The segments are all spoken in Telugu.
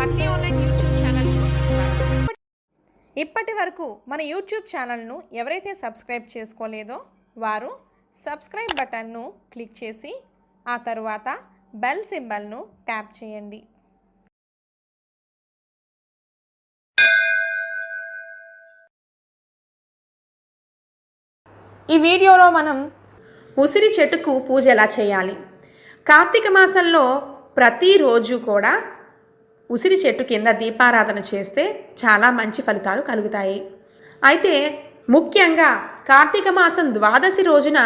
భక్తి ఆన్లైన్ యూట్యూబ్ ఛానల్ ఇప్పటి వరకు మన యూట్యూబ్ ఛానల్ను ఎవరైతే సబ్స్క్రైబ్ చేసుకోలేదో వారు సబ్స్క్రైబ్ బటన్ను క్లిక్ చేసి ఆ తరువాత బెల్ సింబల్ను ట్యాప్ చేయండి. ఈ వీడియోలో మనం ఉసిరి చెట్టుకు పూజ ఎలా చేయాలి? కార్తీక మాసంలో ప్రతిరోజు కూడా ఉసిరి చెట్టు కింద దీపారాధన చేస్తే చాలా మంచి ఫలితాలు కలుగుతాయి. అయితే ముఖ్యంగా కార్తీక మాసం ద్వాదశి రోజున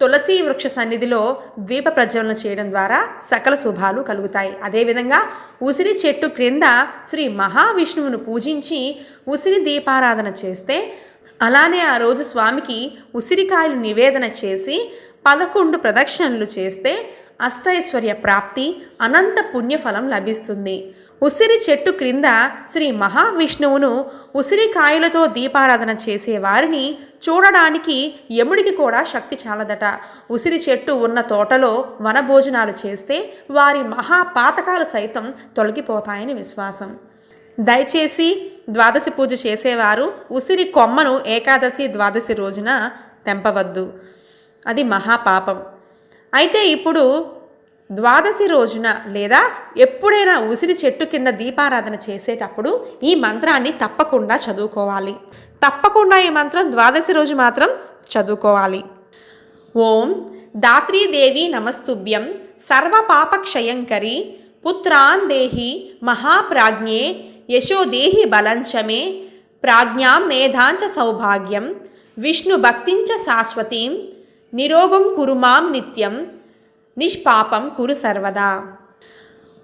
తులసి వృక్ష సన్నిధిలో ద్వీప ప్రజ్వలన చేయడం ద్వారా సకల శుభాలు కలుగుతాయి. అదేవిధంగా ఉసిరి చెట్టు క్రింద శ్రీ మహావిష్ణువును పూజించి ఉసిరి దీపారాధన చేస్తే అలానే ఆ రోజు స్వామికి ఉసిరికాయలు నివేదన చేసి పదకొండు ప్రదక్షిణలు చేస్తే అష్టైశ్వర్య ప్రాప్తి అనంత పుణ్యఫలం లభిస్తుంది. ఉసిరి చెట్టు క్రింద శ్రీ మహావిష్ణువును ఉసిరికాయలతో దీపారాధన చేసే వారిని చూడడానికి యముడికి కూడా శక్తి చాలదట. ఉసిరి చెట్టు ఉన్న తోటలో వనభోజనాలు చేస్తే వారి మహాపాతకాలు సైతం తొలగిపోతాయని విశ్వాసం. దయచేసి ద్వాదశి పూజ చేసేవారు ఉసిరి కొమ్మను ఏకాదశి ద్వాదశి రోజున తెంపవద్దు. అది మహాపాపం. అయితే ఇప్పుడు ద్వాదశి రోజున లేదా ఎప్పుడైనా ఉసిరి చెట్టు కింద దీపారాధన చేసేటప్పుడు ఈ మంత్రాన్ని తప్పకుండా చదువుకోవాలి. తప్పకుండా ఈ మంత్రం ద్వాదశి రోజు మాత్రం చదువుకోవాలి. ఓం దాత్రీదేవి నమస్తుభ్యం సర్వపాపక్షయంకరి పుత్రాన్ దేహి మహాప్రాజ్ఞే యశోదేహి బలంచమే ప్రాజ్ఞాం మేధాంచ సౌభాగ్యం విష్ణు భక్తించ శాశ్వతీం నిరోగం కురు మాం నిత్యం నిష్పాపం కురు సర్వదా.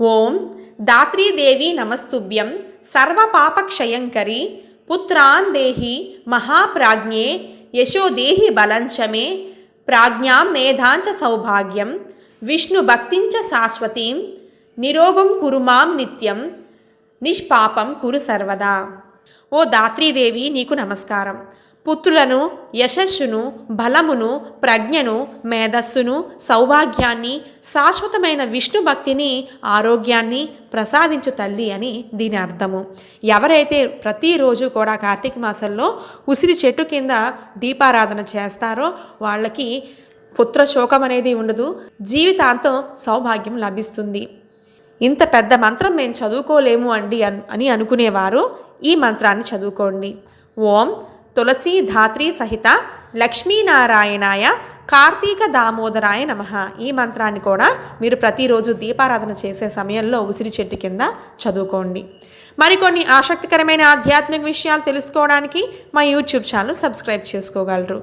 ఓం దాత్రీదేవి నమస్తుభ్యం సర్వపాపక్షయంకరి పుత్రాన్ దేహి మహాప్రాజ్ఞే యశోదేహి బలంచమే ప్రాజ్ఞాం మేధాంచ సౌభాగ్యం విష్ణు భక్తించ శాశ్వతీం నిరోగం కురు మాం నిత్యం నిష్పాపం కురు సర్వదా. ఓ దాత్రీదేవి నీకు నమస్కారం. పుత్రులను యశస్సును బలమును ప్రజ్ఞను మేధస్సును సౌభాగ్యాన్ని శాశ్వతమైన విష్ణు భక్తిని ఆరోగ్యాన్ని ప్రసాదించు తల్లి అని దీని అర్థము. ఎవరైతే ప్రతిరోజు కూడా కార్తీక మాసంలో ఉసిరి చెట్టు కింద దీపారాధన చేస్తారో వాళ్ళకి పుత్ర శోకం అనేది ఉండదు. జీవితాంతం సౌభాగ్యం లభిస్తుంది. ఇంత పెద్ద మంత్రం మేము చదువుకోలేము అండి అని అనుకునేవారు. ఈ మంత్రాన్ని చదువుకోండి. ఓం తులసీ ధాత్రి సహిత లక్ష్మీనారాయణాయ కార్తీక దామోదరాయ నమ. ఈ మంత్రాన్ని కూడా మీరు ప్రతిరోజు దీపారాధన చేసే సమయంలో ఉసిరి చెట్టు కింద చదువుకోండి. మరికొన్ని ఆసక్తికరమైన ఆధ్యాత్మిక విషయాలు తెలుసుకోవడానికి మా యూట్యూబ్ ఛానల్ సబ్స్క్రైబ్ చేసుకోగలరు.